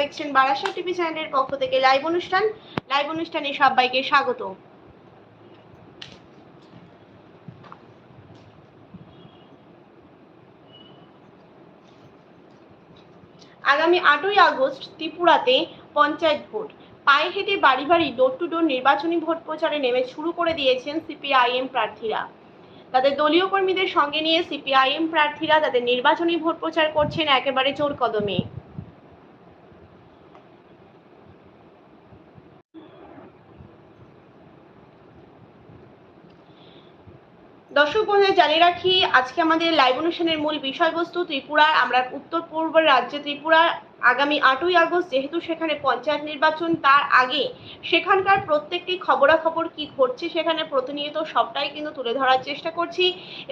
দেখছেন বারাসা টিভি চ্যানেলের পক্ষ থেকে লাইভ অনুষ্ঠান। লাইভ অনুষ্ঠানে সবাইকে স্বাগত। আগামী আটই আগস্ট ত্রিপুরাতে পঞ্চায়েত ভোট। পায়ে হেঁটে বাড়ি বাড়ি ডোর টু ডোর নির্বাচনী ভোট প্রচারে নেমে শুরু করে দিয়েছেন সিপিআইএম প্রার্থীরা। তাদের দলীয় কর্মীদের সঙ্গে নিয়ে সিপিআইএম প্রার্থীরা তাদের নির্বাচনী ভোট প্রচার করছেন একেবারে জোর কদমে। দর্শক বন্ধুদের জানিয়ে রাখি, আজকে আমাদের লাইভ অনুষ্ঠানের মূল বিষয়বস্তু ত্রিপুরার আমরা উত্তর পূর্ব রাজ্যে ত্রিপুরার আগামী আটই আগস্ট, যেহেতু সেখানে পঞ্চায়েত নির্বাচন, তার আগে সেখানকার প্রত্যেকটি খবরাখবর কি ঘটছে সেখানে প্রতিনিয়ত সবটাই কিন্তু তুলে ধরার চেষ্টা করছি।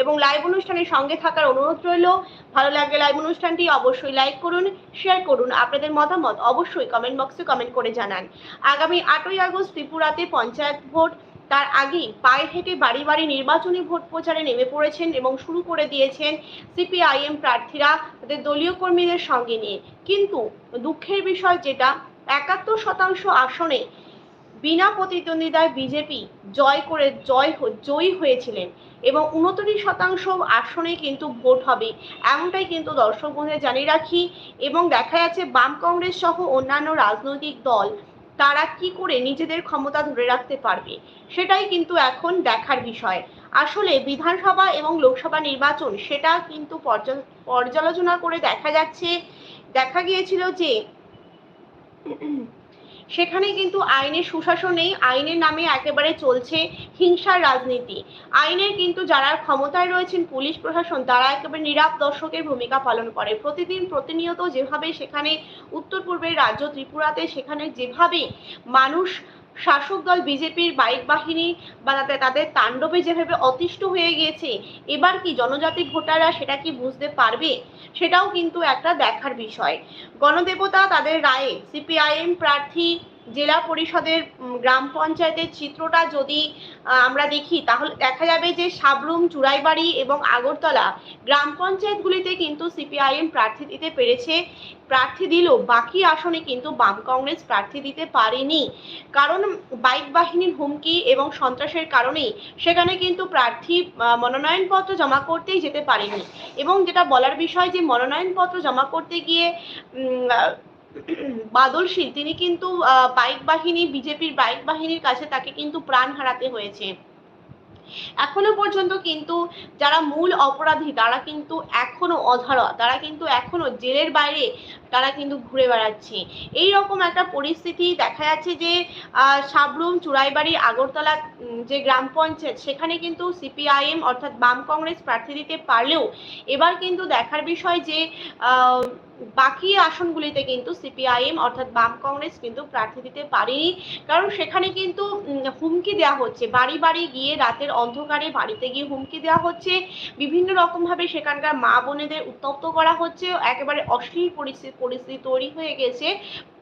এবং লাইভ অনুষ্ঠানের সঙ্গে থাকার অনুরোধ রইল। ভালো লাগলে লাইভ অনুষ্ঠানটি অবশ্যই লাইক করুন শেয়ার করুন। আপনাদের মতামত অবশ্যই কমেন্ট বক্সে কমেন্ট করে জানান। আগামী আটই আগস্ট, ত্রিপুরাতে পঞ্চায়েত ভোট। তার আগেই পায়ে হেঁটে বাড়ি বাড়ি নির্বাচনী ভোট প্রচারে নেমে পড়েছেন এবং শুরু করে দিয়েছেন সিপিআইএম প্রার্থীরা তাদের দলীয় কর্মীদের সঙ্গে নিয়ে। কিন্তু দুঃখের বিষয় যেটা, একাত্তর শতাংশ আসনে বিনা প্রতিদ্বন্দ্বিতায় বিজেপি জয় করে জয় জয়ী হয়েছিলেন এবং উনত্রিশ শতাংশ আসনে কিন্তু ভোট হবে, এমনটাই কিন্তু দর্শক বন্ধুদের জানিয়ে রাখি। এবং দেখা যাচ্ছে বাম কংগ্রেস সহ অন্যান্য রাজনৈতিক দল তারা কি করে নিজেদের ক্ষমতা ধরে রাখতে পারবে? সেটাই কিন্তু এখন দেখার বিষয়। আসলে বিধানসভা এবং লোকসভা নির্বাচন, সেটা কিন্তু পর্যা- পর্যালোচনা করে দেখা যাচ্ছে। দেখা গিয়েছিল যে সেখানে কিন্তু আইনের সুশাসনেই আইনের নামে একেবারে চলছে হিংসার রাজনীতি। আইনের কিন্তু যারা ক্ষমতায় রয়েছেন পুলিশ প্রশাসন, তারা একেবারে নীরব দর্শকের ভূমিকা পালন করে। প্রতিদিন প্রতিনিয়ত যেভাবে সেখানে উত্তর পূর্বের রাজ্য ত্রিপুরাতে সেখানে যেভাবে মানুষ শাসক দল বিজেপির বাইক বাহিনী বা তাদের তাদের তাণ্ডবে যেভাবে অতিষ্ঠ হয়ে গিয়েছে, এবার কি জনজাতি ভোটাররা সেটা কি বুঝতে পারবে? সেটাও কিন্তু একটা দেখার বিষয়। গণদেবতা তাদের রায়ে, সিপিআইএম প্রার্থী জেলা পরিষদের গ্রাম পঞ্চায়েতের চিত্রটা যদি আমরা দেখি, তাহলে দেখা যাবে যে সাবরুম চুরাইবাড়ি এবং আগরতলা গ্রাম পঞ্চায়েতগুলিতে কিন্তু সিপিআইএম প্রার্থী দিতে পেরেছে, প্রার্থী দিলেও বাকি আসনে কিন্তু বাম কংগ্রেস প্রার্থী দিতে পারেনি। কারণ বাইক বাহিনীর হুমকি এবং সন্ত্রাসের কারণেই সেখানে কিন্তু প্রার্থী মনোনয়নপত্র জমা করতেই যেতে পারেনি। এবং যেটা বলার বিষয় যে মনোনয়নপত্র জমা করতে গিয়ে বাদল শীল তিনি কিন্তু বাইক বাহিনী, বিজেপির বাইক বাহিনীর কাছে তাকে কিন্তু প্রাণ হারাতে হয়েছে। এখনও পর্যন্ত কিন্তু যারা মূল অপরাধী, তারা কিন্তু এখনও অধরা, তারা কিন্তু এখনও জেলের বাইরে তারা কিন্তু ঘুরে বেড়াচ্ছে। এই রকম একটা পরিস্থিতি দেখা যাচ্ছে যে সাবরুম চুরাইবাড়ি আগরতলা যে গ্রাম পঞ্চায়েত, সেখানে কিন্তু সিপিআইএম অর্থাৎ বাম কংগ্রেস প্রার্থী দিতে পারলেও এবার কিন্তু দেখার বিষয় যে বাকি আসনগুলিতে কিন্তু সিপিআইএম অর্থাৎ বাম কংগ্রেস কিন্তু প্রার্থী দিতে পারেনি। কারণ সেখানে কিন্তু হুমকি দেওয়া হচ্ছে। বাড়ি বাড়ি গিয়ে রাতের অন্ধকারে বাড়িতে গিয়ে হুমকি দেওয়া হচ্ছে। বিভিন্ন রকমভাবে সেখানকার মা বোনেদের উত্তপ্ত করা হচ্ছে। একেবারে অশ্লীল পরিস্থিতি পরিস্থিতি তৈরি হয়ে গেছে।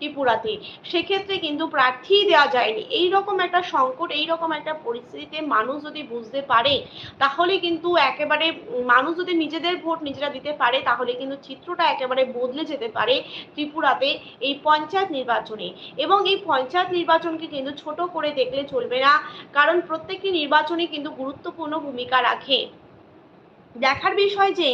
ত্রিপুরাতে। সেক্ষেত্রে কিন্তু প্রার্থী দেওয়া যায়নি। এই রকম একটা সংকট এই রকম একটা পরিস্থিতিতে মানুষ যদি বুঝতে পারে, তাহলে কিন্তু একেবারে মানুষ যদি নিজেদের ভোট নিজেরা দিতে পারে, তাহলে কিন্তু চিত্রটা একেবারে বদলে যেতে পারে ত্রিপুরাতে এই পঞ্চায়েত নির্বাচনে। এবং এই পঞ্চায়েত নির্বাচনকে কিন্তু ছোট করে দেখলে চলবে না, কারণ প্রত্যেকটি নির্বাচনে কিন্তু গুরুত্বপূর্ণ ভূমিকা রাখে। দেখার বিষয় যে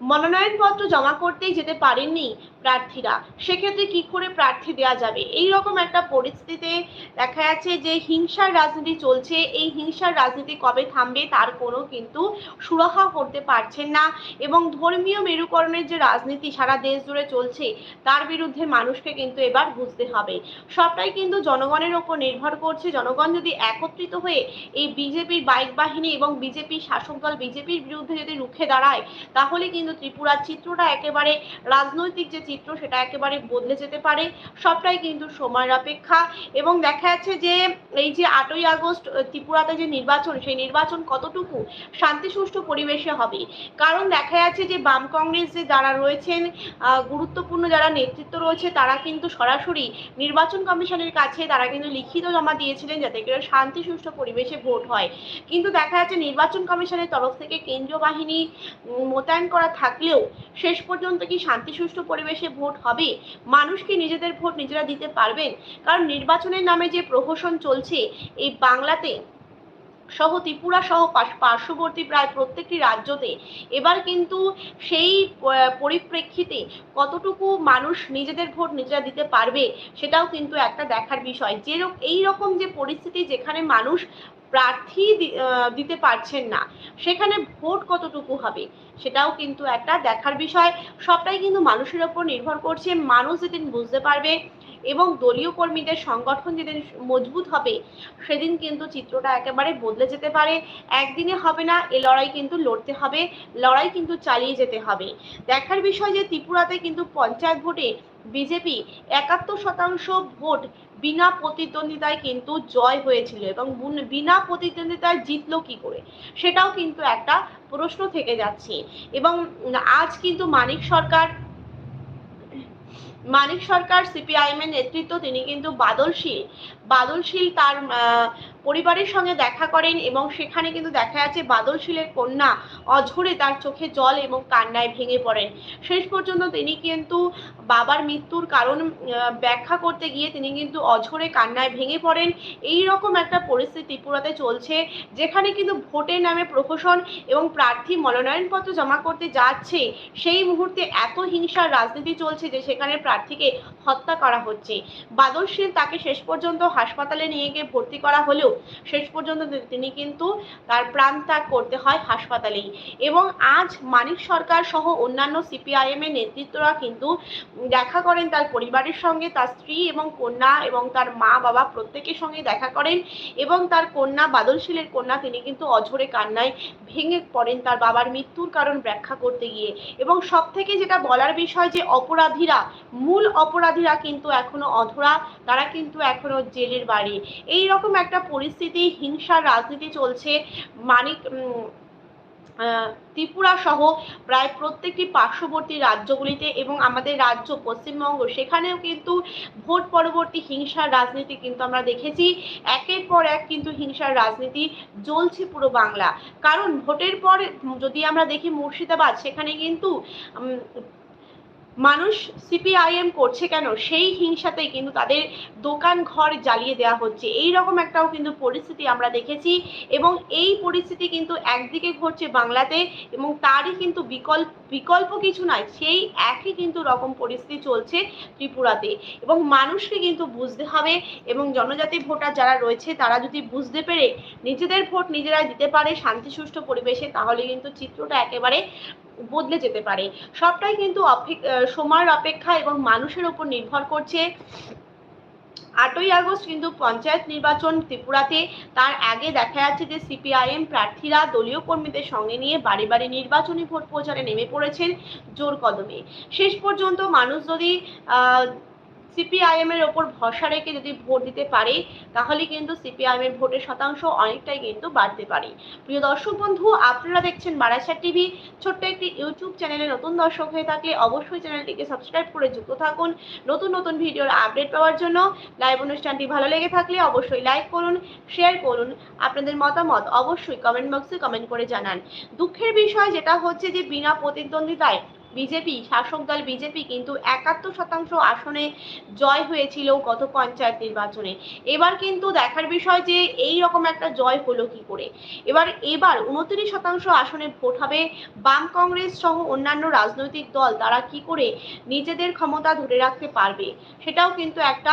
মনোনয়নপত্র জমা করতেই যেতে পারেননি প্রার্থীরা। সেক্ষেত্রে কি করে প্রার্থী দেওয়া যাবে? এই রকম একটা পরিস্থিতিতে দেখা যাচ্ছে যে হিংসার রাজনীতি চলছে। এই হিংসার রাজনীতি কবে থামবে তার কোনো কিন্তু সুরাহা করতে পারছেন না এবং ধর্মীয় মেরুকরণের যে রাজনীতি সারা দেশ জুড়ে চলছে, তার বিরুদ্ধে মানুষকে কিন্তু এবার বুঝতে হবে। সবটাই কিন্তু জনগণের ওপর নির্ভর করছে। জনগণ যদি একত্রিত হয়ে এই বিজেপির বাইক বাহিনী এবং বিজেপি শাসক দল, বিজেপির বিরুদ্ধে যদি রুখে দাঁড়ায়, তাহলে কিন্তু ত্রিপুরার চিত্রটা একেবারে রাজনৈতিক যে চিত্র সেটা একেবারে বদলে যেতে পারে। সবটাই কিন্তু সময়ের অপেক্ষা। এবং দেখা যাচ্ছে যে, এই যে আটই আগস্ট ত্রিপুরাতে যে নির্বাচন, সেই নির্বাচন কতটুকু শান্তি সুষ্ঠু পরিবেশে হবে? কারণ দেখা যাচ্ছে যে, বাম কংগ্রেস যে যারা রয়েছেন গুরুত্বপূর্ণ যারা নেতৃত্ব রয়েছে, তারা কিন্তু সরাসরি নির্বাচন কমিশনের কাছে তারা কিন্তু লিখিত জমা দিয়েছিলেন যাতে করে শান্তি সুষ্ঠু পরিবেশে ভোট হয়। কিন্তু দেখা যাচ্ছে নির্বাচন কমিশনের তরফ থেকে কেন্দ্রীয় বাহিনী মোতায়েন করা থাকলেও শেষ পর্যন্ত কি শান্তি সুষ্ঠু পরিবেশে এসে ভোট হবে? মানুষ কি নিজেদের ভোট নিজেরা দিতে পারবেন? কারণ নির্বাচনের নামে যে প্রহসন চলছে, এই বাংলাতে সহ ত্রিপুরা সহ পার্শ্ববর্তী প্রায় প্রত্যেকটি রাজ্যতে, এবার কিন্তু সেই পরিপ্রেক্ষিতে কতটুকু মানুষ নিজেদের ভোট নিজেরা দিতে পারবে, সেটাও কিন্তু একটা দেখার বিষয়। যে এই রকম যে পরিস্থিতি যেখানে মানুষ প্রার্থী দিতে পারছেন না। সেখানে ভোট কতটুকু হবে সেটাও কিন্তু একটা দেখার বিষয়। সবটাই কিন্তু মানুষের ওপর নির্ভর করছে, মানুষ যেদিন বুঝতে পারবে এবং দলীয় কর্মীদের সংগঠন যেদিন মজবুত হবে, সেদিন কিন্তু চিত্রটা একেবারে বদলে যেতে পারে। একদিনে হবে না, এ লড়াই কিন্তু লড়তে হবে, লড়াই কিন্তু চালিয়ে যেতে হবে। দেখার বিষয় যে ত্রিপুরাতে কিন্তু পঞ্চায়েত ভোটে বিজেপি একাত্তর শতাংশ ভোট বিনা প্রতিদ্বন্দ্বিতায় কিন্তু জয় হয়েছিল এবং বিনা প্রতিদ্বন্দ্বিতায় জিতলো কি করে? সেটাও কিন্তু একটা প্রশ্ন থেকে যাচ্ছে। এবং আজ কিন্তু মানিক সরকার মানিক সরকার সিপিআইএম এর নেতৃত্ব, তিনি কিন্তু বাদলশীল বাদলশীল তার পরিবারের সঙ্গে দেখা করেন এবং সেখানে কিন্তু দেখা যাচ্ছে বাদল বাদলশীলের কন্যা অঝরে তার চোখে জল এবং কান্নায় ভেঙে পড়েন। শেষ পর্যন্ত তিনি কিন্তু বাবার মৃত্যুর কারণ ব্যাখ্যা করতে গিয়ে তিনি কিন্তু অঝরে কান্নায় ভেঙে পড়েন। এই রকম একটা পরিস্থিতি ত্রিপুরাতে চলছে, যেখানে কিন্তু ভোটের নামে প্রহসন এবং প্রার্থী মনোনয়নপত্র জমা করতে যাচ্ছে। সেই মুহূর্তে এত হিংসার রাজনীতি চলছে যে সেখানে প্রার্থীকে হত্যা করা হচ্ছে। বাদল বাদলশীল তাকে শেষ পর্যন্ত হাসপাতালে নিয়ে গিয়ে ভর্তি করা হলেও শেষ পর্যন্ত তিনি কিন্তু তার প্রাণ ত্যাগ করতে হয় হাসপাতালেই। এবং আজ মানিক সরকার সহ অন্যান্য সিপিআইএম এর নেতৃত্বরা কিন্তু দেখা করেন তার পরিবারের সঙ্গে, তার স্ত্রী এবং কন্যা এবং তার মা বাবা প্রত্যেকের সঙ্গে দেখা করেন এবং তার কন্যা বাদলশীলের কন্যা তিনি কিন্তু অঝরে কান্নায় ভেঙে পড়েন তার বাবার মৃত্যুর কারণ ব্যাখ্যা করতে গিয়ে। এবং সব থেকে যেটা বলার বিষয় যে অপরাধীরা, মূল অপরাধীরা কিন্তু এখনও অধরা, তারা কিন্তু এখনও জেলের বাড়ি। এই রকম একটা পরিস্থিতি হিংসার রাজনীতি চলছে। মানিক ত্রিপুরা সহ প্রায় প্রত্যেকটি পার্শ্ববর্তী রাজ্যগুলিতে এবং আমাদের রাজ্য পশ্চিমবঙ্গ, সেখানেও কিন্তু ভোট পরবর্তী হিংসার রাজনীতি কিন্তু আমরা দেখেছি। একের পর এক কিন্তু হিংসার রাজনীতি জ্বলছে পুরো বাংলা। কারণ ভোটের পর যদি আমরা দেখি মুর্শিদাবাদ, সেখানে কিন্তু মানুষ সিপিআইএম করছে কেন? সেই হিংসাতেই কিন্তু তাদের দোকান ঘর জ্বালিয়ে দেওয়া হচ্ছে। এই রকম একটাও কিন্তু পরিস্থিতি আমরা দেখেছি এবং এই পরিস্থিতি কিন্তু একদিকে ঘটছে বাংলাতে এবং তারই কিন্তু বিকল্প বিকল্প কিছু নয়, সেই একই কিন্তু রকম পরিস্থিতি চলছে ত্রিপুরাতে। এবং মানুষকে কিন্তু বুঝতে হবে এবং জনজাতি ভোটার যারা রয়েছে, তারা যদি বুঝতে পেরে নিজেদের ভোট নিজেরা দিতে পারে শান্তি, সুষ্ঠু পরিবেশে, তাহলে কিন্তু চিত্রটা একেবারে বদলে যেতে পারে। সবটাই কিন্তু সময়ের অপেক্ষা এবং মানুষের উপর নির্ভর করছে আটই আগস্ট কিন্তু পঞ্চায়েত নির্বাচন ত্রিপুরাতে। তার আগে দেখা যাচ্ছে যে সিপিআইএম প্রার্থীরা দলীয় কর্মীদের সঙ্গে নিয়ে বাড়ি বাড়ি নির্বাচনী ভোট প্রচারে নেমে পড়েছেন জোর কদমে। শেষ পর্যন্ত মানুষ যদি সিপিআইএম এর ওপর ভরসা রেখে যদি ভোট দিতে পারে, তাহলে কিন্তু সিপিআইএম এর ভোটের শতাংশ অনেকটাই কিন্তু বাড়তে পারে। প্রিয় দর্শক বন্ধু, আপনারা দেখছেন বারাসাত টিভি। ছোট্ট একটি ইউটিউব চ্যানেলে নতুন দর্শক হয়ে থাকলে অবশ্যই চ্যানেলটিকে সাবস্ক্রাইব করে যুক্ত থাকুন। নতুন নতুন ভিডিওর আপডেট পাওয়ার জন্য লাইভ অনুষ্ঠানটি ভালো লেগে থাকলে অবশ্যই লাইক করুন, শেয়ার করুন। আপনাদের মতামত অবশ্যই কমেন্ট বক্সে কমেন্ট করে জানান। দুঃখের বিষয় যেটা হচ্ছে যে, বিনা প্রতিদ্বন্দ্বিতায় বিজেপি, শাসক দল বিজেপি কিন্তু একাত্তর শতাংশ আসনে জয় হয়েছিল গত পঞ্চায়েত নির্বাচনে। এবার কিন্তু দেখার বিষয় যে এই রকম একটা জয় হলো কি করে? এবার এবার উনত্রিশ শতাংশ আসনে ভোট হবে বাম কংগ্রেস সহ অন্যান্য রাজনৈতিক দল। তারা কি করে নিজেদের ক্ষমতা ধরে রাখতে পারবে? সেটাও কিন্তু একটা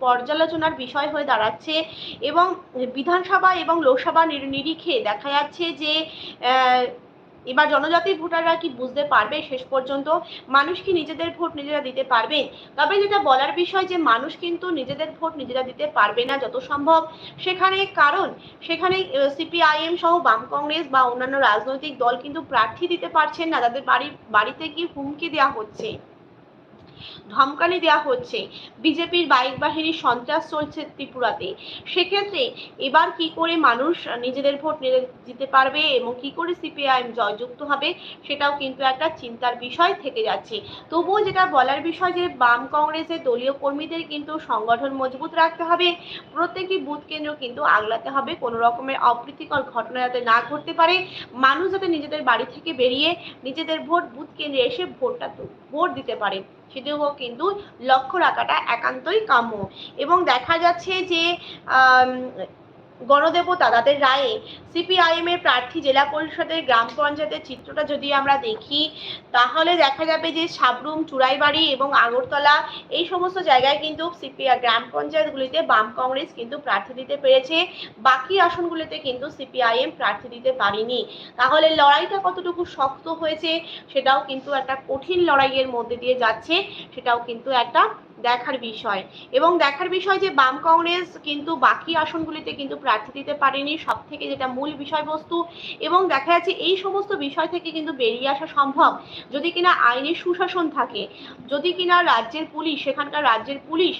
পর্যালোচনার বিষয় হয়ে দাঁড়াচ্ছে এবং বিধানসভা এবং লোকসভা নির- নিরিখে দেখা যাচ্ছে যে এবার জনজাতি ভোটাররা কি বুঝতে পারবে? শেষ পর্যন্ত মানুষ কি নিজেদের ভোট নিজেরা দিতে পারবে? তবে যেটা বলার বিষয় যে, মানুষ কিন্তু নিজেদের ভোট নিজেরা দিতে পারবে না যত সম্ভব। সেখানে কারণ, সেখানে সিপিআইএম সহ বাম কংগ্রেস বা অন্যান্য রাজনৈতিক দল কিন্তু প্রার্থী দিতে পারছেন না। তাদের বাড়ি বাড়িতে গিয়ে হুমকি দেওয়া হচ্ছে। ধমকানি দেওয়া হচ্ছে। বিজেপির বাইক বাহিনীর সন্ত্রাস চলছে ত্রিপুরাতে। সেক্ষেত্রে এবার কি করে মানুষ নিজেদের ভোট দিতে পারবে এবং কি করে সিপিআইএম জয়যুক্ত হবে, সেটাও কিন্তু একটা চিন্তার বিষয় থেকে যাচ্ছে। তবুও যেটা বলার বিষয় যে, বাম কংগ্রেসের দলীয় কর্মীদের কিন্তু সংগঠন মজবুত রাখতে হবে। প্রত্যেকটি বুথ কেন্দ্র কিন্তু আগলাতে হবে। কোনো রকমের অপ্রীতিকর ঘটনা যাতে না ঘটতে পারে। মানুষ যাতে নিজেদের বাড়ি থেকে বেরিয়ে নিজেদের ভোট বুথ কেন্দ্রে এসে ভোটটা ভোট দিতে পারে। সেদিকেও কিন্তু লক্ষ্য রাখাটা একান্তই কাম্য। এবং দেখা যাচ্ছে যে গণদেবতা তাদের রায়ে সিপিআইএম এর প্রার্থী জেলা পরিষদের গ্রাম পঞ্চায়েতের চিত্রটা যদি আমরা দেখি, তাহলে দেখা যাবে যে সাবরুম, চুড়াইবাড়ি এবং আগরতলা এই সমস্ত জায়গায় কিন্তু সিপিআই গ্রাম পঞ্চায়েতগুলিতে বাম কংগ্রেস কিন্তু প্রার্থী দিতে পেরেছে। বাকি আসনগুলিতে কিন্তু সিপিআইএম প্রার্থী দিতে পারেনি। তাহলে লড়াইটা কতটুকু শক্ত হয়েছে, সেটাও কিন্তু একটা কঠিন লড়াইয়ের মধ্যে দিয়ে যাচ্ছে, সেটাও কিন্তু একটা দেখার বিষয়। এবং দেখার বিষয় যে বাম কংগ্রেস কিন্তু বাকি আসনগুলিতে কিন্তু প্রার্থী দিতে পারেনি সব থেকে যেটা মূল বিষয়বস্তু। এবং দেখা যাচ্ছে এই সমস্ত বিষয় থেকে কিন্তু বেরিয়ে আসা সম্ভব। যদি কিনা আইনের সুশাসন থাকে, যদি কিনা রাজ্যের পুলিশ, সেখানকার রাজ্যের পুলিশ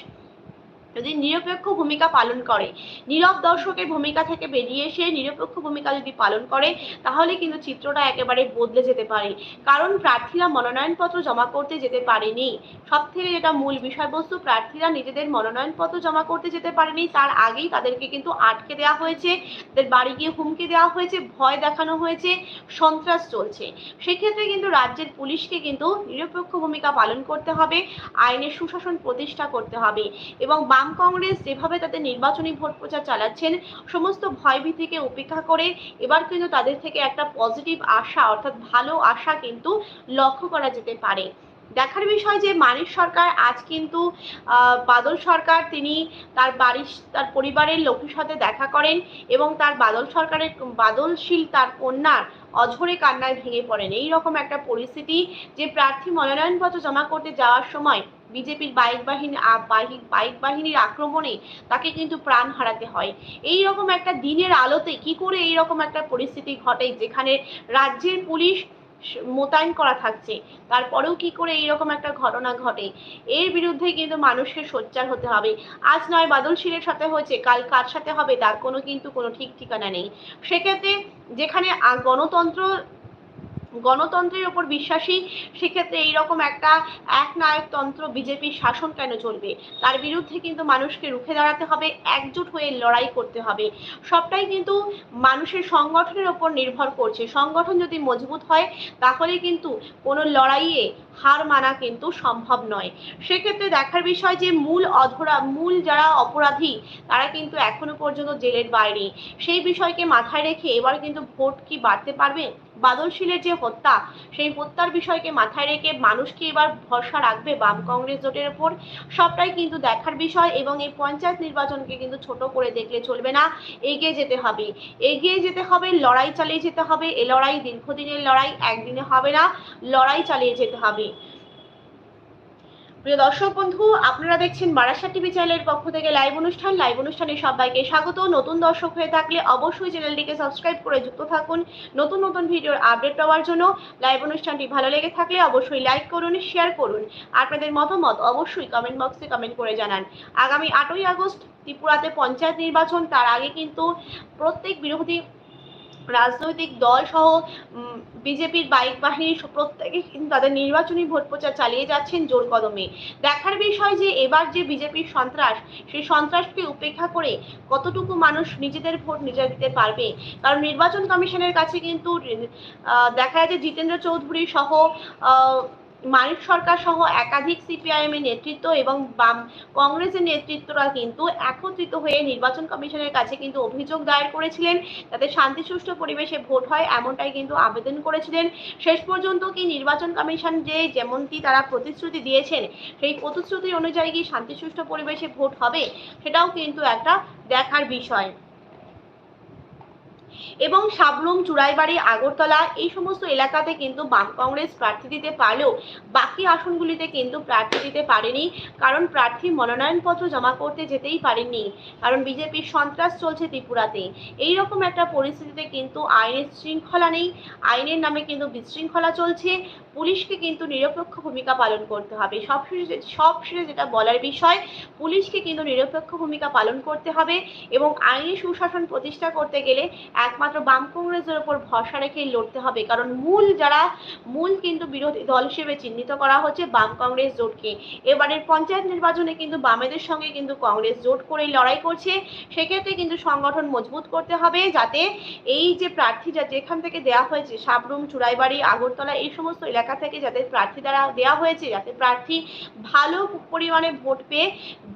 যদি নিরপেক্ষ ভূমিকা পালন করে, নীরব দর্শকের ভূমিকা থেকে বেরিয়ে এসে নিরপেক্ষ ভূমিকা যদি পালন করে, তাহলে কিন্তু চিত্রটা একেবারে বদলে যেতে পারে। কারণ প্রার্থীরা মনোনয়নপত্র জমা করতে যেতে পারেনি। সব থেকে যেটা মূল বিষয়বস্তু, প্রার্থীরা নিজেদের মনোনয়নপত্র জমা করতে যেতে পারেনি। তার আগেই তাদেরকে কিন্তু আটকে দেওয়া হয়েছে, তাদের বাড়ি গিয়ে হুমকি দেওয়া হয়েছে, ভয় দেখানো হয়েছে, সন্ত্রাস চলছে। সেক্ষেত্রে কিন্তু রাজ্যের পুলিশকে কিন্তু নিরপেক্ষ ভূমিকা পালন করতে হবে, আইনের সুশাসন প্রতিষ্ঠা করতে হবে এবং বাম কংগ্রেস যেভাবে তাদের নির্বাচনী ভোট প্রচার চালাচ্ছেন, সমস্ত ভয়ভীতিকে উপেক্ষা করে এবার কিন্তু তাদের থেকে একটা পজিটিভ আশা, অর্থাৎ ভালো আশা কিন্তু লক্ষ্য করা যেতে পারে। দেখার বিষয় যে মানিক সরকার আজ কিন্তু বাদল সরকার তিনি তার বাড়ির, তার পরিবারের লোকের সাথে দেখা করেন এবং তার বাদল সরকারের, বাদলশীল তার কন্যার অঝরে কান্নায় ভেঙে পড়েন। এই রকম একটা পরিস্থিতি যে প্রার্থী মনোনয়নপত্র জমা করতে যাওয়ার সময় বিজেপির বাইক বাহিনী বাইক বাহিনীর আক্রমণে তাকে কিন্তু প্রাণ হারাতে হয়। এই রকম একটা দিনের আলোতে কি করে এই রকম একটা পরিস্থিতি ঘটে যেখানে রাজ্যের পুলিশ মোতায়েন করা থাকছে? তারপরেও কি করে এইরকম একটা ঘটনা ঘটে? এর বিরুদ্ধে কিন্তু মানুষকে সোচ্চার হতে হবে। আজ নয় বাদল শিলের সাথে হয়েছে, কাল কার সাথে হবে তার কোনো কিন্তু কোনো ঠিক ঠিকানা নেই। সেক্ষেত্রে যেখানে গণতন্ত্র গণতন্ত্রের ওপর বিশ্বাসী, সেক্ষেত্রে এইরকম একটা একনায়কতন্ত্র বিজেপির শাসন কেন চলবে? তার বিরুদ্ধে কিন্তু মানুষকে রুখে দাঁড়াতে হবে, একজোট হয়ে লড়াই করতে হবে। সবটাই কিন্তু মানুষের সংগঠনের ওপর নির্ভর করছে। সংগঠন যদি মজবুত হয়, তাহলে কিন্তু কোনো লড়াইয়ে হার মানা কিন্তু সম্ভব নয়। সেক্ষেত্রে দেখার বিষয় যে মূল অধরা, মূল যারা অপরাধী, তারা কিন্তু এখনও পর্যন্ত জেলের বাইরে। সেই বিষয়কে মাথায় রেখে এবার কিন্তু ভোট কি বাড়তে পারবে? বাদলশীলের যে হত্যা। সেই হত্যার বিষয়কে মাথায় রেখে মানুষ কি এবার ভরসা রাখবে বাম কংগ্রেস জোটের ওপর? সবটাই কিন্তু দেখার বিষয় এবং এই পঞ্চায়েত নির্বাচনকে কিন্তু ছোট করে দেখলে চলবে না। এগিয়ে যেতে হবে। এগিয়ে যেতে হবে, লড়াই চালিয়ে যেতে হবে। এ লড়াই দীর্ঘদিনের লড়াই, একদিনে হবে না। লড়াই চালিয়ে যেতে হবে। প্রিয় দর্শক বন্ধু, আপনারা দেখছেন বারাসা টিভি চ্যানেলের পক্ষ থেকে লাইভ অনুষ্ঠান। লাইভ অনুষ্ঠানে সবাইকে স্বাগত। নতুন দর্শক হয়ে থাকলে অবশ্যই চ্যানেলটিকে সাবস্ক্রাইব করে যুক্ত থাকুন। নতুন নতুন ভিডিওর আপডেট পাওয়ার জন্য লাইভ অনুষ্ঠানটি ভালো লেগে থাকলে অবশ্যই লাইক করুন শেয়ার করুন। আপনাদের মতামত অবশ্যই কমেন্ট বক্সে কমেন্ট করে জানান। আগামী আটই আগস্ট ত্রিপুরাতে পঞ্চায়েত নির্বাচন, তার আগে কিন্তু প্রত্যেক বিরোধী রাজনৈতিক দল সহ বিজেপির বাইক বাহিনী স- প্রত্যেকে কিন্তু তাদের নির্বাচনী ভোট প্রচার চালিয়ে যাচ্ছেন জোর কদমে। দেখার বিষয় যে এবার যে বিজেপির সন্ত্রাস, সেই সন্ত্রাসকে উপেক্ষা করে কতটুকু মানুষ নিজেদের ভোট নিজে দিতে পারবে? কারণ নির্বাচন কমিশনের কাছে কিন্তু দেখা যাচ্ছে জিতেন্দ্র চৌধুরী সহ মানিক সরকার সহ একাধিক সিপিআইএম এর নেতৃত্ব এবং বাম কংগ্রেসের নেতৃত্বরা কিন্তু একত্রিত হয়ে নির্বাচন কমিশনের কাছে কিন্তু অভিযোগ দায়ের করেছিলেন। যাতে শান্তি সুষ্ঠু পরিবেশে ভোট হয় এমনটাই কিন্তু আবেদন করেছিলেন। শেষ পর্যন্ত কি নির্বাচন কমিশন যে যেমনটি তারা প্রতিশ্রুতি দিয়েছেন, সেই প্রতিশ্রুতি অনুযায়ী কি শান্তি সুষ্ঠু পরিবেশে ভোট হবে, সেটাও কিন্তু একটা দেখার বিষয়। এবং সাবরুম চুড়াইবাড়ি, আগরতলা এই সমস্ত এলাকাতে কিন্তু বাম কংগ্রেস প্রার্থী দিতে পারলেও বাকি আসনগুলিতে কিন্তু প্রার্থী দিতে পারেনি। কারণ প্রার্থী মনোনয়নপত্র জমা করতে যেতেই পারেননি। কারণ বিজেপির সন্ত্রাস চলছে ত্রিপুরাতে। এই রকম একটা পরিস্থিতিতে কিন্তু আইনের শৃঙ্খলা নেই। আইনের নামে কিন্তু বিশৃঙ্খলা চলছে। পুলিশকে কিন্তু নিরপেক্ষ ভূমিকা পালন করতে হবে। সবশেষে সবশেষে যেটা বলার বিষয়, পুলিশকে কিন্তু নিরপেক্ষ ভূমিকা পালন করতে হবে এবং আইনি সুশাসন প্রতিষ্ঠা করতে গেলে একমাত্র একমাত্র বাম কংগ্রেসের ওপর ভরসা রেখেই লড়তে হবে। কারণ মূল যারা, মূল কিন্তু বিরোধী দল হিসেবে চিহ্নিত করা হচ্ছে বাম কংগ্রেস জোটকে। এবারের পঞ্চায়েত নির্বাচনে কিন্তু বামেদের সঙ্গে কিন্তু কংগ্রেস জোট করেই লড়াই করছে। সেক্ষেত্রে কিন্তু সংগঠন মজবুত করতে হবে যাতে এই যে প্রার্থীরা যেখান থেকে দেওয়া হয়েছে, সাবরুম, চুড়াইবাড়ি, আগরতলা, এই সমস্ত এলাকা থেকে যাতে প্রার্থী দ্বারা দেওয়া হয়েছে, যাতে প্রার্থী ভালো পরিমাণে ভোট পেয়ে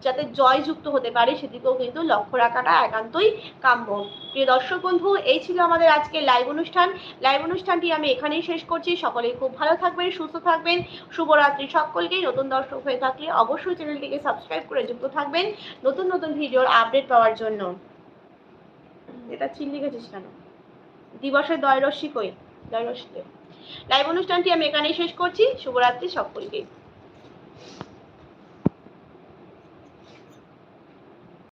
যাতে জয়যুক্ত হতে পারে, সেদিকেও কিন্তু লক্ষ্য রাখাটা একান্তই কাম্য। প্রিয় দর্শক বন্ধু এই ছিল আমাদের আজকের লাইভ অনুষ্ঠান। লাইভ অনুষ্ঠানটি আমি এখানেই শেষ করছি। সকলেই খুব ভালো থাকবেন, সুস্থ থাকবেন। শুভরাত্রি সকলকেই নতুন দর্শক হয়ে থাকলে অবশ্যই চ্যানেলটিকে সাবস্ক্রাইব করে যুক্ত থাকবেন। নতুন নতুন ভিডিওর আপডেট পাওয়ার জন্য। এটা চিল লিখেছিস কেন? দিবসের দয় রশ্মি কই দয় লাইভ অনুষ্ঠানটি আমি এখানেই শেষ করছি। শুভরাত্রি সকলকে।